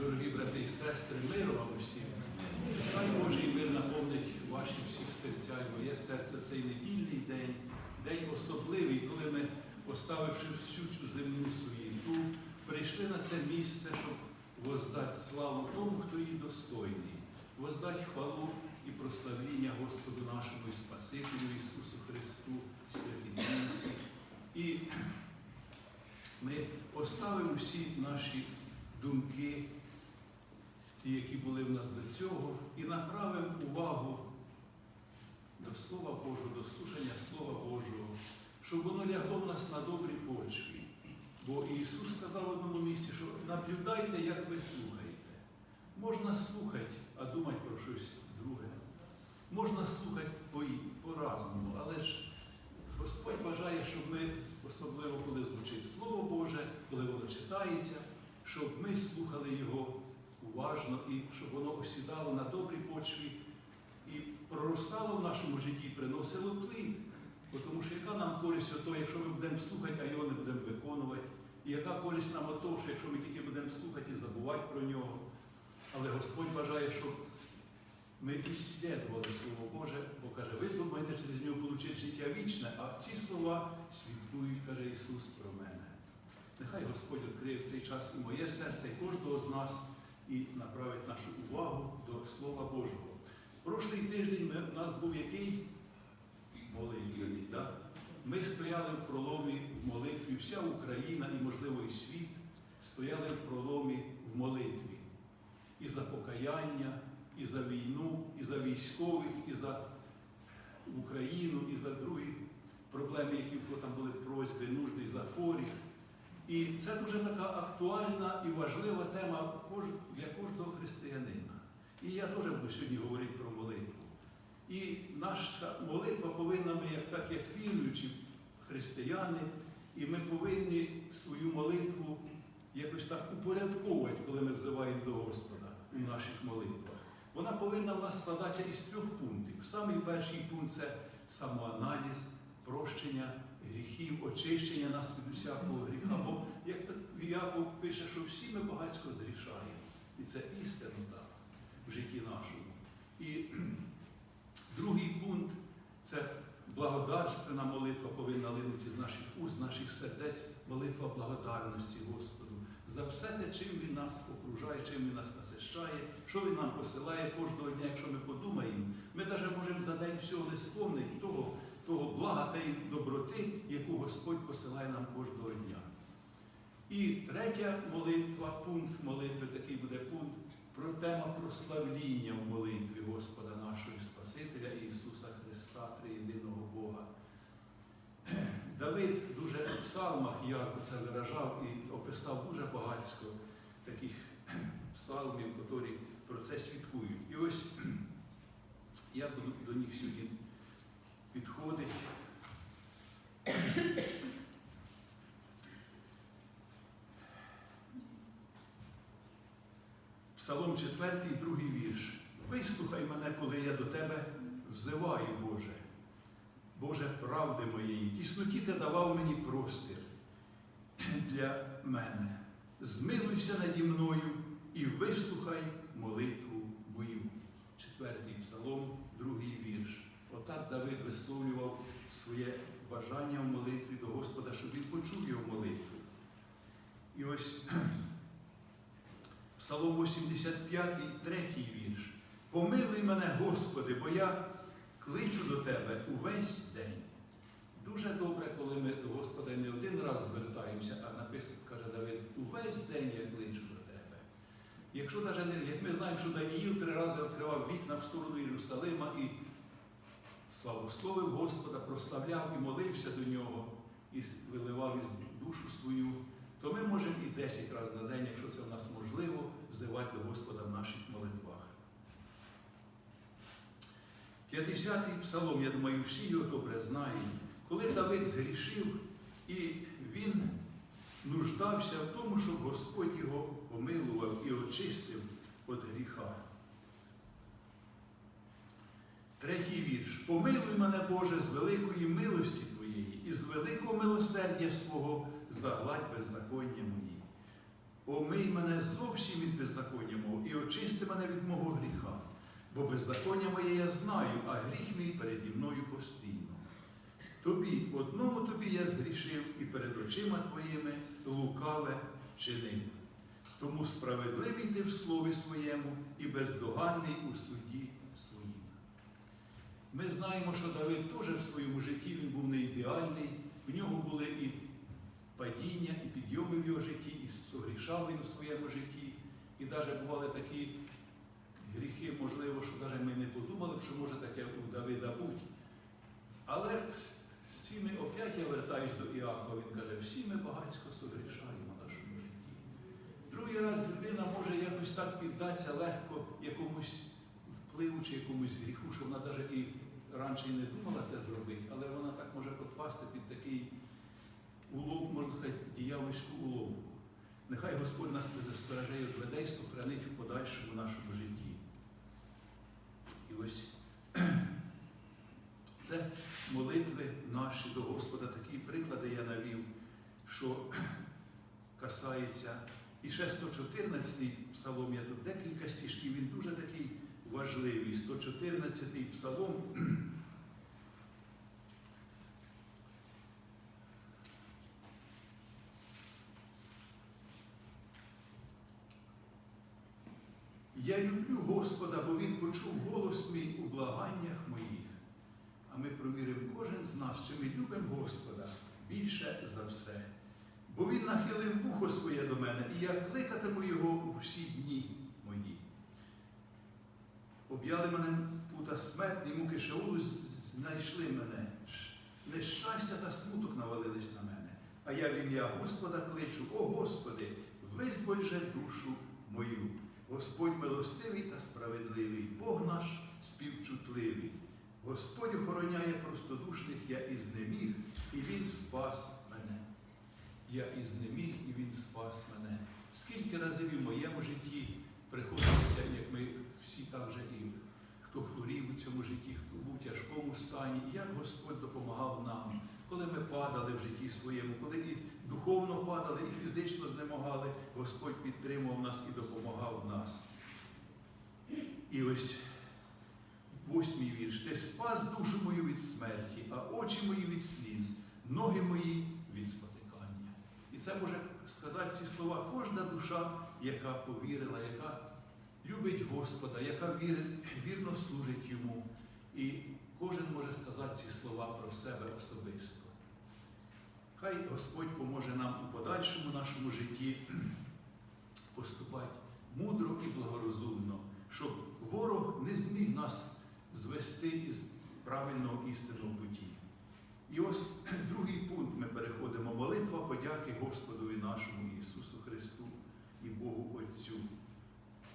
Дорогі брати і сестри, миру вам усім. Хай Божий мир наповнить ваші всіх серця і моє серце цей недільний день, день особливий, коли ми, поставивши всю цю земну суєту, прийшли на це місце, щоб воздати славу тому, хто її достойний, воздати хвалу і прославління Господу нашому і Спасителю Ісусу Христу, святій І ми поставимо всі наші думки, ті, які були в нас до цього, і направимо увагу до Слова Божого, до слушання Слова Божого, щоб воно лягло в нас на добрій почві. Бо Ісус сказав в одному місці, що наблюдайте, як ви слухаєте. Можна слухати, а думати про щось друге. Можна слухати по- по-разному, але ж Господь бажає, щоб ми, особливо коли звучить Слово Боже, коли воно читається, щоб ми слухали його уважно і щоб воно осідало на добрій почві і проростало в нашому житті, приносило плід. Бо Тому що яка нам користь того, якщо ми будемо слухати, а його не будемо виконувати, і яка користь нам від того, що якщо ми тільки будемо слухати і забувати про нього. Але Господь бажає, щоб ми іслідували Слово Боже, бо каже, ви думаєте через нього отримати життя вічне, а ці слова свідкують, каже Ісус, про мене. Нехай Господь відкриє в цей час і моє серце, і кожного з нас, і направить нашу увагу до Слова Божого. Прошлий тиждень у нас був який молитвений. Да? Ми стояли в проломі в молитві, вся Україна і, можливо, і світ стояли в проломі в молитві. І за покаяння, і за війну, і за військових, і за Україну, і за другі проблеми, які там були просьби, нужди, за хворих. І це дуже така актуальна і важлива тема для кожного християнина. І я теж буду сьогодні говорити про молитву. І наша молитва повинна ми, як так, як віруючі християни, і ми повинні свою молитву якось так упорядковувати, коли ми взиваємо до Господа у наших молитвах. Вона повинна в нас складатися із трьох пунктів. Самий перший пункт це самоаналіз, прощення гріхів, очищення нас від усякого гріха. Бо як Яков пише, що всі ми багатько зрішаємо. І це істина так, в житті нашому. І другий пункт це благодарственна молитва повинна линути з наших уст, з наших сердець, молитва благодарності Господу. За все те, чим Він нас окружає, чим Він нас насищає, що Він нам посилає кожного дня, якщо ми подумаємо, ми навіть можемо за день всього не спомнити того, того блага та й доброти, яку Господь посилає нам кожного дня. І третя молитва, пункт молитви, такий буде пункт про тема прославління в молитві Господа нашого Спасителя Ісуса Христа, Триєдиного Бога. Давид дуже в псалмах ярко це виражав і описав дуже багатько таких псалмів, які про це свідкують. І ось я буду до них сьогодні підходити. Псалом 4, другий вірш. Вислухай мене, коли я до тебе взиваю, Боже. Боже правди моєї, тісноті ти давав мені простір для мене. Змилуйся наді мною і вислухай молитву мою. Четвертий псалом, другий вірш. Отак Давид висловлював своє бажання в молитві до Господа, щоб він почув його молитву. І ось Псалом 85, третій вірш. Помилуй мене, Господи, бо я кличу до Тебе увесь день. Дуже добре, коли ми до Господа не один раз звертаємося, а написано, каже Давид, увесь день я кличу до Тебе. Якщо навіть як ми знаємо, що Даніїл три рази відкривав вікна в сторону Єрусалима і славословив Господа, прославляв і молився до нього, і виливав із душу свою, то ми можемо і 10 разів на день, якщо це в нас можливо, взивати до Господа в наших молитвах. 50-й псалом, я думаю, всі його добре знають. Коли Давид згрішив, і він нуждався в тому, щоб Господь його помилував і очистив від гріха. Третій вірш. Помилуй мене, Боже, з великої милості Твоєї і з великого милосердя свого загладь беззаконня мої. Омий мене зовсім від беззаконня. очисти мене від мого гріха, бо беззаконня моє я знаю, а гріх мій переді мною постійно. Тобі, одному тобі я згрішив і перед очима твоїми лукаве чинив. Тому справедливий ти в слові своєму і бездоганний у суді. Ми знаємо, що Давид теж в своєму житті він був не ідеальний, в нього були і падіння, і підйоми в його житті, і согрішав він у своєму житті. І навіть бували такі гріхи, можливо, що навіть ми не подумали, що може таке у Давида бути. Але всі ми опять я вертаюсь до Іакова, він каже, всі ми багатько согрішаємо в нашому житті. Другий раз людина може якось так піддатися легко якомусь впливу чи якомусь гріху, що вона навіть і раніше і не думала це зробити, але вона так може підпасти під такий улов, можна сказати, діявольську уловку. Нехай Господь нас предостереже і веде і сохранить у подальшому нашому житті. І ось це молитви наші до Господа, такі приклади я навів, що касається. І ще 114-й псалом, я тут декілька стіжків, він дуже такий важливий. 114-й псалом. Я люблю Господа, бо Він почув голос мій у благаннях моїх. А ми провіримо кожен з нас, чи ми любимо Господа більше за все. Бо Він нахилив вухо своє до мене, і я кликатиму його у всі дні. Об'яли мене пута смертні, муки Шаулу знайшли мене. Нещастя та смуток навалились на мене. А я в ім'я Господа кличу, о Господи, визволь же душу мою. Господь милостивий та справедливий, Бог наш співчутливий. Господь охороняє простодушних, я і знеміг, і Він спас мене. Я і знеміг, і він спас мене. Скільки разів в моєму житті приходилося, як ми всі так же і хто хворів у цьому житті, хто був в тяжкому стані, як Господь допомагав нам, коли ми падали в житті своєму, коли і духовно падали, і фізично знемогали, Господь підтримував нас і допомагав нас. І ось восьмий вірш. Ти спас душу мою від смерті, а очі мої від сліз, ноги мої від спотикання. І це може сказати ці слова кожна душа, яка повірила, яка любить Господа, яка вір- вірно служить йому. І кожен може сказати ці слова про себе особисто. Хай Господь поможе нам у подальшому нашому житті поступати мудро і благорозумно, щоб ворог не зміг нас звести із правильного істинного путі. І ось другий пункт ми переходимо. Молитва подяки Господові нашому Ісусу Христу і Богу Отцю.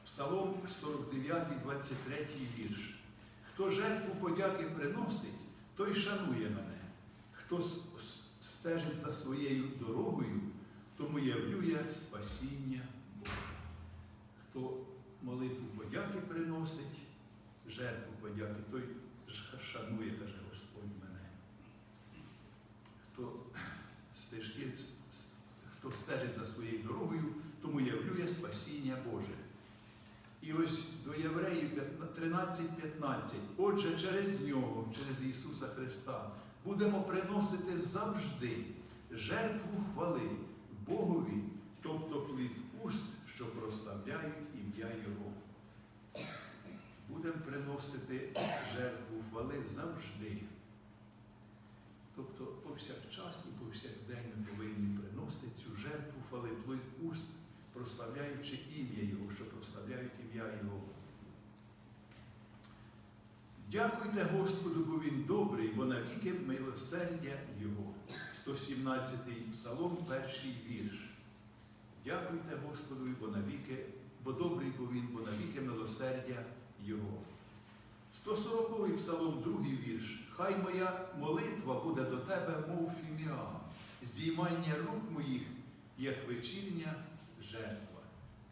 Псалом 49, 23 вірш. Хто жертву подяки приносить, той шанує мене. Хто стежить за своєю дорогою, тому явлює спасіння Боже. Хто молитву подяки приносить, жертву подяки, той шанує, каже Господь мене. Хто стежить за своєю дорогою, тому явлює спасіння Боже. І ось до Євреїв 13.15. Отже, через нього, через Ісуса Христа, будемо приносити завжди жертву хвали Богові, тобто плід уст, що прославляють ім'я Його. Будемо приносити жертву хвали завжди. Тобто повсякчас і повсякдень ми повинні приносити цю жертву хвали плід уст, прославляючи ім'я Його, що прославляють ім'я Його. Дякуйте Господу, бо Він добрий, бо навіки милосердя Його. 117-й псалом, перший вірш. Дякуйте Господу, бо навіки, бо добрий бо Він, бо навіки милосердя Його. 140-й псалом, другий вірш. Хай моя молитва буде до тебе, мов фіміам, здіймання рук моїх, як вечірня жертва.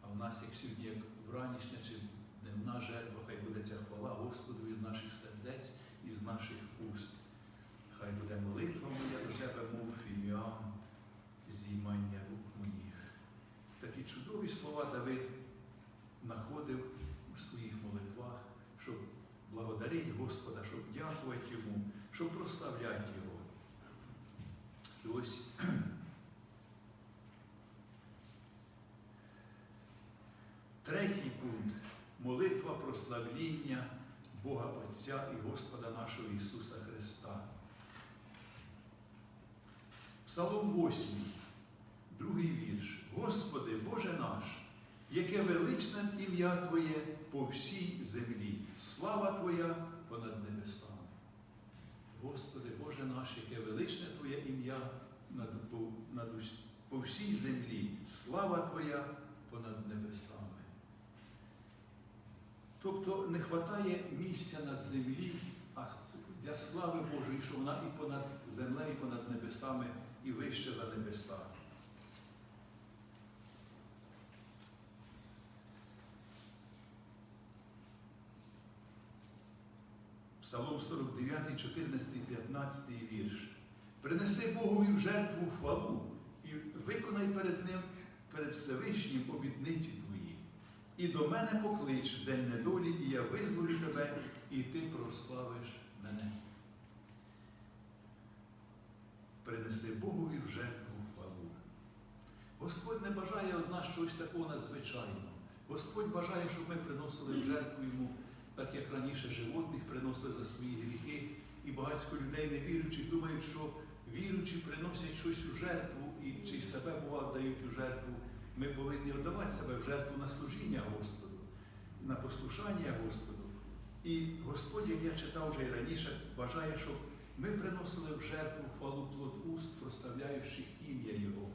А в нас, як сьогодні, як вранішня чи дневна жертва, хай буде ця хвала Господу із наших сердець, із наших уст. Хай буде молитва моя до тебе, мов фіміам, здіймання рук моїх. Такі чудові слова Давид знаходив у своїх молитвах, щоб благодарити Господа, щоб дякувати Йому, щоб прославляти Його. І ось третій пункт молитва прославління Бога Отця і Господа нашого Ісуса Христа. Псалом 8, другий вірш. Господи, Боже наш, яке величне ім'я Твоє по всій землі, слава Твоя понад небесами. Господи, Боже наш, яке величне Твоє ім'я по, по всій землі, слава Твоя понад небесами. Тобто не вистачає місця над землі, а для слави Божої, що вона і понад землею, і понад небесами, і вище за небеса. Псалом 49, 14, 15 вірш. Принеси Богові в жертву хвалу і виконай перед Ним, перед Всевишнім обітниці. І до мене поклич день недолі, і я визволю тебе, і ти прославиш мене. Принеси Богові в жертву хвалу. Господь не бажає від нас щось такого надзвичайного. Господь бажає, щоб ми приносили в жертву йому, так як раніше животних приносили за свої гріхи. І багатько людей не невіруючих думають, що віруючі приносять щось у жертву і чи себе бува дають у жертву. Ми повинні віддавати себе в жертву на служіння Господу, на послушання Господу. І Господь, як я читав вже й раніше, бажає, щоб ми приносили в жертву хвалу плод уст, проставляючих ім'я Його.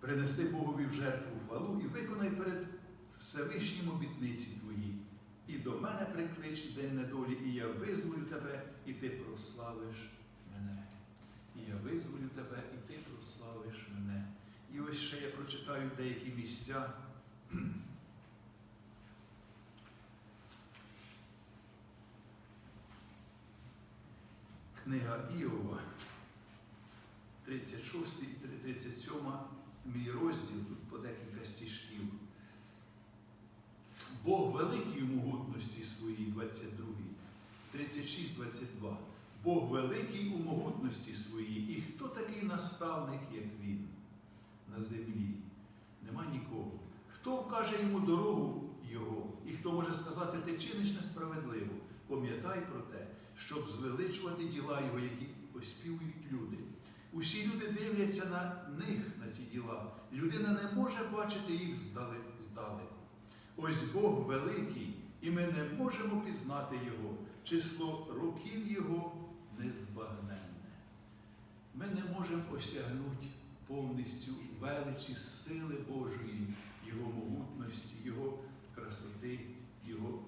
Принеси Богові в жертву хвалу і виконай перед Всевишнім обітниці твої. І до мене приклич день недолі, і я визволю тебе, і ти прославиш. І я визволю тебе, і ти прославиш мене. І ось ще я прочитаю деякі місця. Книга Іова, 36 і 37 мій розділ, тут по декілька стіжків. Бог великий у могутності своїй, 22, 36, 22. Бог великий у могутності своїй. І хто такий наставник, як він на землі? Нема нікого. Хто вкаже йому дорогу його, і хто може сказати, ти чиниш несправедливо? Пам'ятай про те, щоб звеличувати діла його, які оспівують люди. Усі люди дивляться на них, на ці діла. Людина не може бачити їх здалеку. Ось Бог великий, і ми не можемо пізнати Його. Число років Його незбагненне. Ми не можемо осягнути повністю величі сили Божої, Його могутності, Його красоти, Його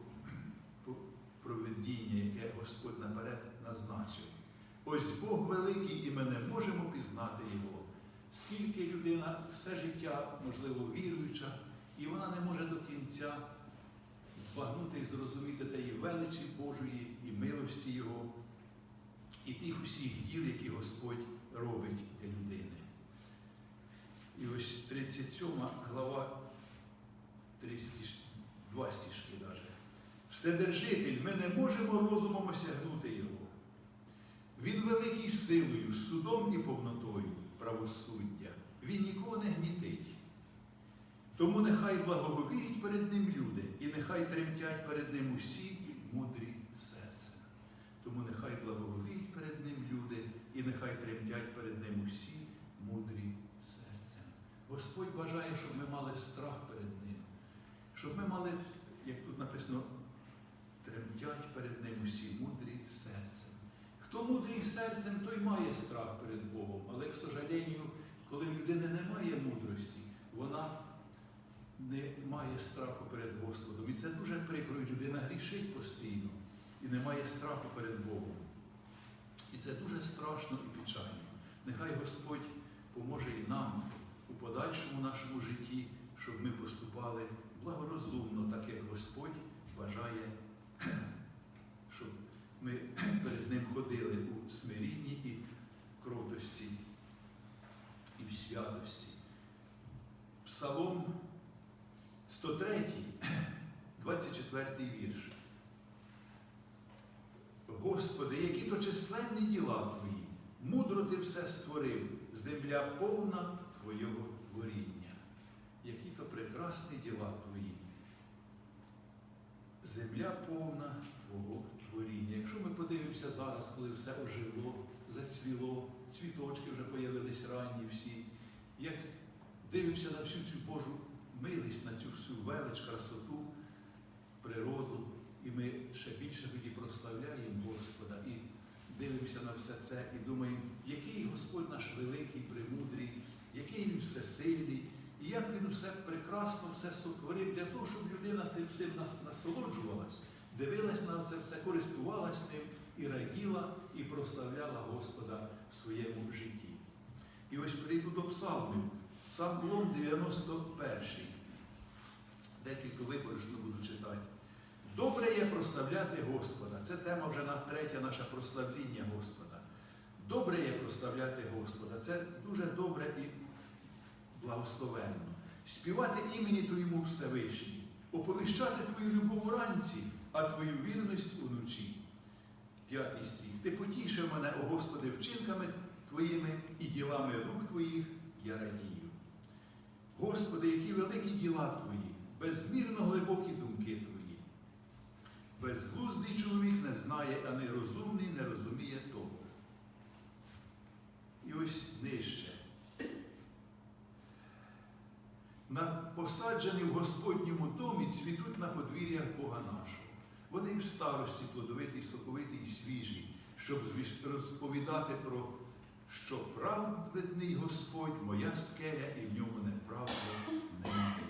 проведіння, яке Господь наперед назначив. Ось Бог великий, і ми не можемо пізнати Його. Скільки людина все життя, можливо, віруюча, і вона не може до кінця збагнути і зрозуміти тієї величі Божої і милості Його, і тих усіх діл, які Господь робить для людини. І ось 37 глава, 3 стіж, 2 стіжки навіть. Вседержитель, ми не можемо розумом осягнути Його. Він великий силою, судом і повнотою правосуддя. Він нікого не гнітить. Тому нехай благоговіють перед ним люди, і нехай тремтять перед ним усі мудрі. Тому нехай благоговіють перед ним люди, і нехай тремтять перед ним усі мудрі серцем. Господь бажає, щоб ми мали страх перед ним, щоб ми мали, як тут написано, тремтять перед ним усі мудрі серцем. Хто мудрий серцем, той має страх перед Богом. Але, к сожалению, коли в людини немає мудрості, вона не має страху перед Господом. І це дуже прикро. Людина грішить постійно і не має страху перед Богом. І це дуже страшно і печально. Нехай Господь поможе і нам у подальшому нашому житті, щоб ми поступали благорозумно, так як Господь бажає, щоб ми перед Ним ходили у смирінні і кротості, і в святості. Псалом 103, 24 вірш. Господи, які то численні діла Твої, мудро Ти все створив, земля повна Твого творіння. Які то прекрасні діла Твої. Земля повна Твого творіння. Якщо ми подивимося зараз, коли все ожило, зацвіло, цвіточки вже появились ранні всі, як дивимося на всю цю Божу милість, на цю всю велич, красоту, природу, і ми ще більше тоді прославляємо Господа і дивимося на все це і думаємо, який Господь наш великий, премудрий, який Він всесильний, і як Він все прекрасно все сотворив для того, щоб людина цим всім нас- насолоджувалась, дивилась на це все, користувалась ним і раділа, і прославляла Господа в своєму житті. І ось прийду до псалмів. Псалом 91. Декілька виборочно буду читати. Добре є прославляти Господа. Це тема вже на третя наша прославління Господа. Добре є прославляти Господа. Це дуже добре і благословенно. Співати імені Твоєму Всевишній, оповіщати Твою любов уранці, а Твою вірність уночі. П'ятий стих. Ти потішив мене, о Господи, вчинками Твоїми і ділами рук Твоїх я радію. Господи, які великі діла Твої, безмірно глибокі думки Твої. Безглуздий чоловік не знає, а нерозумний не розуміє того. І ось нижче. На посаджені в Господньому домі цвітуть на подвір'ях Бога нашого. Вони в старості плодовиті, соковиті і свіжі, щоб розповідати про що праведний Господь, моя скеля, і в ньому неправди немає.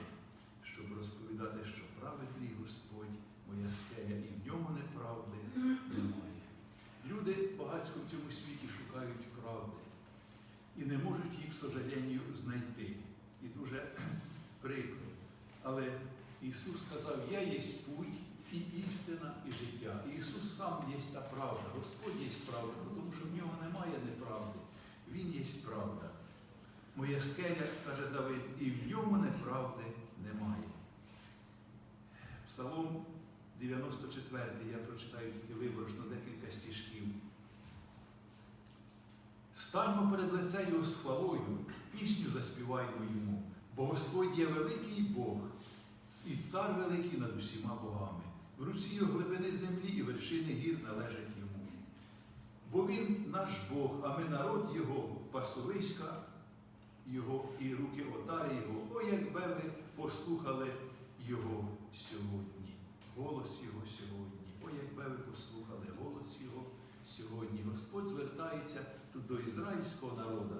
Щоб розповідати, що праведний Господь, моя скеля, і в неправди немає. Люди багатько в цьому світі шукають правди і не можуть їх, к сожалению, знайти. І дуже прикро. Але Ісус сказав, я є путь і істина, і життя. І Ісус сам є та правда, Господь є правда, тому що в нього немає неправди. Він є правда. Моя скеля, каже Давид, і в ньому неправди немає. Псалом 94, я прочитаю тільки виборочно декілька стішків. Станьмо перед лице Його з хвалою, пісню заспіваймо йому, бо Господь є великий Бог, і цар великий над усіма богами. В руці його глибини землі і вершини гір належать йому. Бо він наш Бог, а ми народ Його, пасовиська Його і руки отари Його. О, якби ви послухали Його сьогодні, голос Його сьогодні. О, якби ви послухали голос Його сьогодні. Господь звертається тут до ізраїльського народу,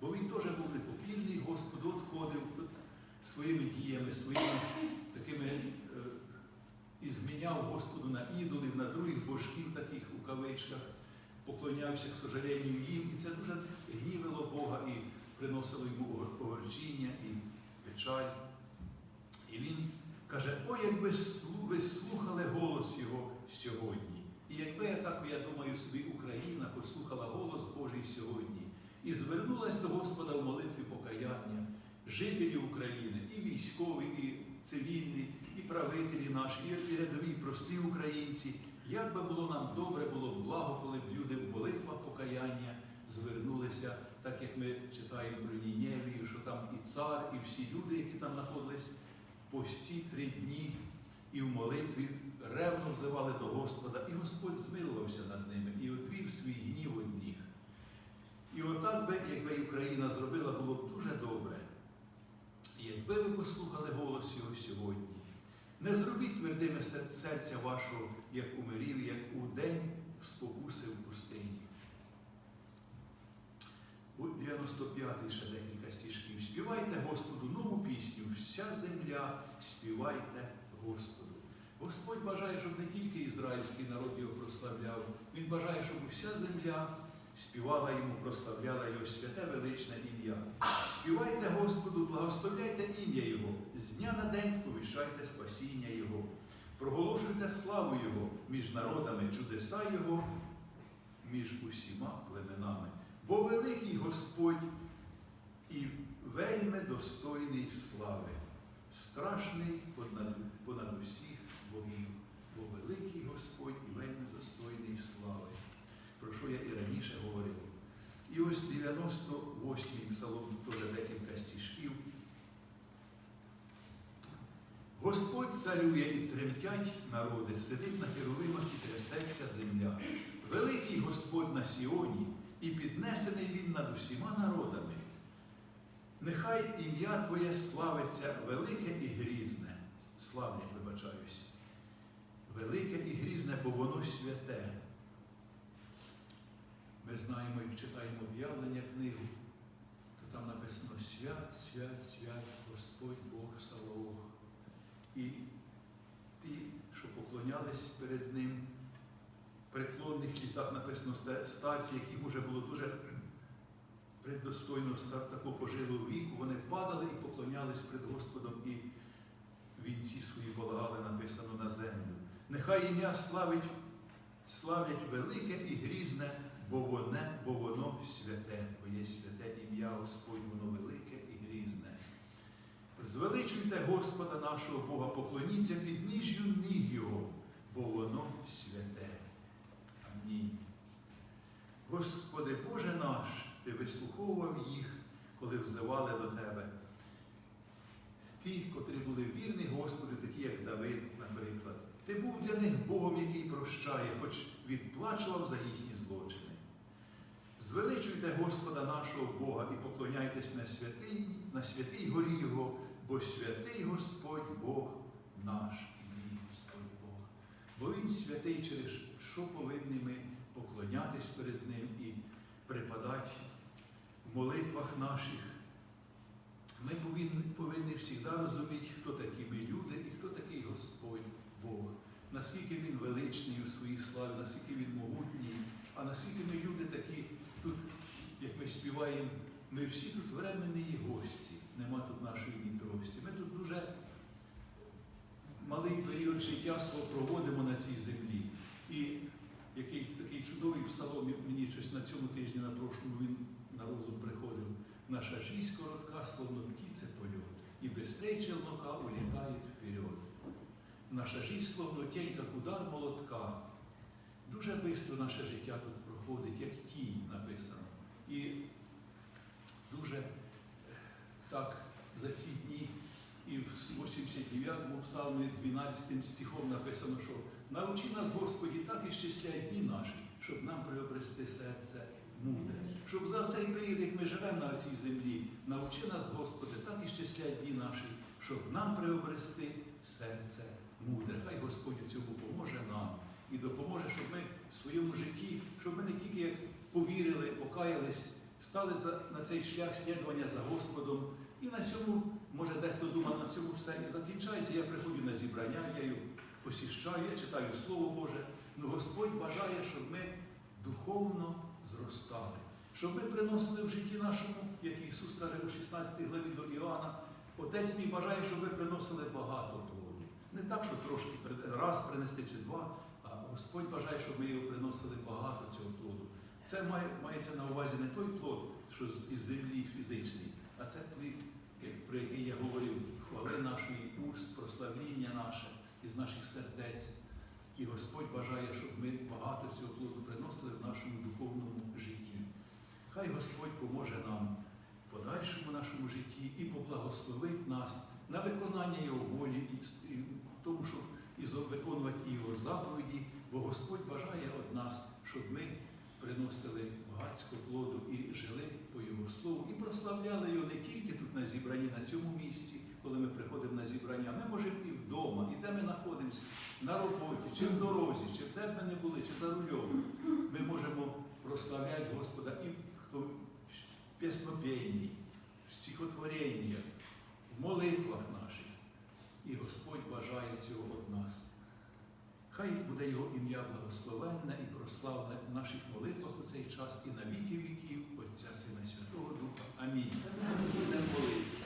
бо він теж був непокірний, Господу отходив своїми діями, своїми такими. е, і зміняв Господу на ідолів, на других божків, таких у кавичках, поклонявся, к сожалению, їм. І це дуже гнівило Бога і приносило йому огорчіння і печаль. І він каже: о, якби слу- ви слухали голос Його сьогодні. І якби так, я думаю, собі Україна послухала голос Божий сьогодні і звернулась до Господа в молитві покаяння, жителів України, і військові, і цивільні, і правителі наші, і- рядові, і прості українці. Як би було нам добре, було благо, коли б люди в молитвах покаяння звернулися, так як ми читаємо про Нінєвію, що там і цар, і всі люди, які там знаходились в пості три дні і в молитві ревно взивали до Господа, і Господь змилувався над ними і одвів свій гнів од них. І отак би, якби Україна зробила, було б дуже добре. І якби ви послухали голос його сьогодні, не зробіть твердими серця вашого, як у мирів, як у день спокуси в. У 95-й ще декілька стішків. Співайте Господу нову пісню, вся земля, співайте Господу. Господь бажає, щоб не тільки ізраїльський народ його прославляв, Він бажає, щоб уся земля співала йому, прославляла його святе величне ім'я. Співайте Господу, благословляйте ім'я Його, з дня на день сповіщайте спасіння Його, проголошуйте славу Його між народами, чудеса Його між усіма племенами бо великий Господь і вельми достойний слави, страшний понад, понад усіх богів, бо великий Господь і вельми достойний слави, про що я і раніше говорив. І ось 98-й псалом, теж декілька стіжків. Господь царює і тремтять народи, сидить на херовимах і трясеться земля. Великий Господь на Сіоні і піднесений він над усіма народами. Нехай ім'я Твоє славиться велике і грізне. Славлять, вибачаюсь. Велике і грізне, бо воно святе. Ми знаємо і читаємо об'явлення книгу, то там написано свят, свят, свят, Господь Бог Саваоф. І ті, що поклонялись перед ним, преклонних літах написано ста- стаці, яким вже було дуже преддостойно такого пожилого віку, вони падали і поклонялись перед Господом і вінці свої полагали, написано на землю. Нехай ім'я славить, славлять велике і грізне, бо воно, бо воно святе, Твоє святе ім'я Господь, воно велике і грізне. Звеличуйте Господа нашого Бога, поклоніться під ніжжю ніг Його, бо воно святе. Амінь. Господи Боже наш, Ти вислуховував їх, коли взивали до Тебе. Ті, котрі були вірні Господу, такі як Давид, наприклад. Ти був для них Богом, який прощає, хоч відплачував за їхні злочини. Звеличуйте Господа нашого Бога і поклоняйтесь на святий, на святій горі Його, бо святий Господь Бог наш і мій Господь Бог. Бо Він святий, через що повинні ми поклонятись перед Ним і припадати в молитвах наших. Ми повинні, повинні завжди розуміти, хто такі ми люди і хто такий Господь Бог. Наскільки Він величний у своїй славі, наскільки Він могутній, а наскільки ми люди такі тут, як ми співаємо, ми всі тут временні гості, нема тут нашої вітрості. Ми тут дуже малий період життя свого проводимо на цій землі. І який такий чудовий псалом мені щось на цьому тижні, на прошлому він на розум приходив. Наша жизнь коротка, словно птица полет, и быстрее челнока улетает вперед. Наша жизнь словно тень, як удар молотка. Дуже швидко наше життя тут проходить, як тінь написано. І дуже е, так за ці дні і в 89-му псалмі 12 стихом написано, що навчи нас, Господі, так і щасляй дні наші, щоб нам приобрести серце мудре. Щоб за цей період, як ми живемо на цій землі, навчи нас, Господи, так і щасляй дні наші, щоб нам приобрести серце мудре. Хай Господь у цьому поможе нам і допоможе, щоб ми в своєму житті, щоб ми не тільки як повірили, покаялись, стали на цей шлях слідування за Господом. І на цьому, може, дехто думає, на цьому все і закінчається. Я приходжу на зібрання, я його посіщаю, я читаю Слово Боже. Ну Господь бажає, щоб ми духовно зростали, щоб ми приносили в житті нашому, як Ісус каже у 16 главі до Іоанна, Отець мій бажає, щоб ви приносили багато плоду. Не так, що трошки раз принести чи два, а Господь бажає, щоб ми його приносили багато цього плоду. Це має, мається на увазі не той плод, що із землі фізичний, а це плід, про який я говорив, хвали нашої уст, прославління наше із наших сердець. І Господь бажає, щоб ми багато цього плоду приносили в нашому духовному житті. Хай Господь поможе нам в подальшому нашому житті і поблагословить нас на виконання Його волі і в тому, щоб і виконувати Його заповіді, бо Господь бажає від нас, щоб ми приносили багатського плоду і жили по Його слову, і прославляли його не тільки тут на зібранні, на цьому місці, коли ми приходимо на зібрання. Ми можемо і вдома, і де ми знаходимося, на роботі, чи в дорозі, чи де б ми не були, чи за рулем. Ми можемо прославляти Господа і хто в піснопенні, в стихотвореннях, в молитвах наших. І Господь бажає цього від нас. Хай буде Його ім'я благословенне і прославне в наших молитвах у цей час і на віки віків Отця Сина Святого Духа. Амінь. Амінь. Будемо молитися.